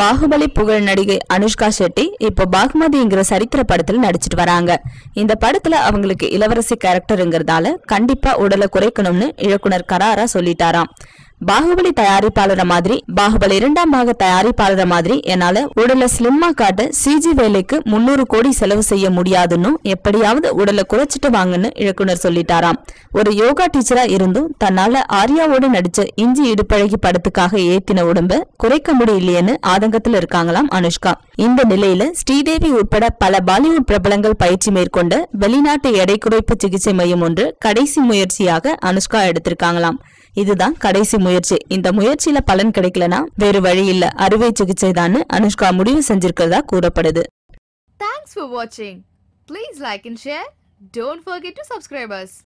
பாகுபலி புகழ் நடிகை அனுஷ்கா ஷெட்டி இப்போ பாகுமதிங்கிற சரித்திர படத்துல நடிச்சிட்டு வராங்க. இந்த படத்துல அவங்களுக்கு இளவரசி கேரக்டருங்கிறதால கண்டிப்பா உடலை குறைக்கணும்னு இயக்குனர் கராரா சொல்லிட்டாராம். பாகுபலி தயாரிப்பாளர மாதிரி பாகுபலி இரண்டாம் பாக தயாரிப்பாளர மாதிரி என்னால உடலை ஸ்லிம்மா காட்ட சிஜி வேலைக்கு முன்னூறு கோடி செலவு செய்ய முடியாதுன்னு எப்படியாவது உடலை குறைச்சிட்டு வாங்கன்னு இயக்குனர் சொல்லிட்டாராம். ஒரு யோகா டீச்சரா இருந்தும் தன்னால ஆர்யாவோடு நடிச்ச இஞ்சி இடுப்பழகி படத்துக்காக ஏத்தின உடம்ப குறைக்க முடியலையேன்னு ஆதங்கத்துல இருக்காங்களாம் அனுஷ்கா. இந்த நிலையில ஸ்ரீதேவி உட்பட பல பாலிவுட் பிரபலங்கள் பயிற்சி மேற்கொண்ட வெளிநாட்டு எடை குறைப்பு சிகிச்சை மையம் ஒன்று கடைசி முயற்சியாக அனுஷ்கா எடுத்திருக்காங்களாம். இதுதான் கடைசி முயற்சி. இந்த முயற்சியில பலன் கிடைக்கலனா வேறு வழி இல்ல. அறுவை சிகிச்சை தான் அனுஷ்கா முடிவு செஞ்சிருக்கிறதா கூறப்படுது. தேங்க்ஸ் ஃபார் வாட்சிங் please like and share don't forget to subscribers.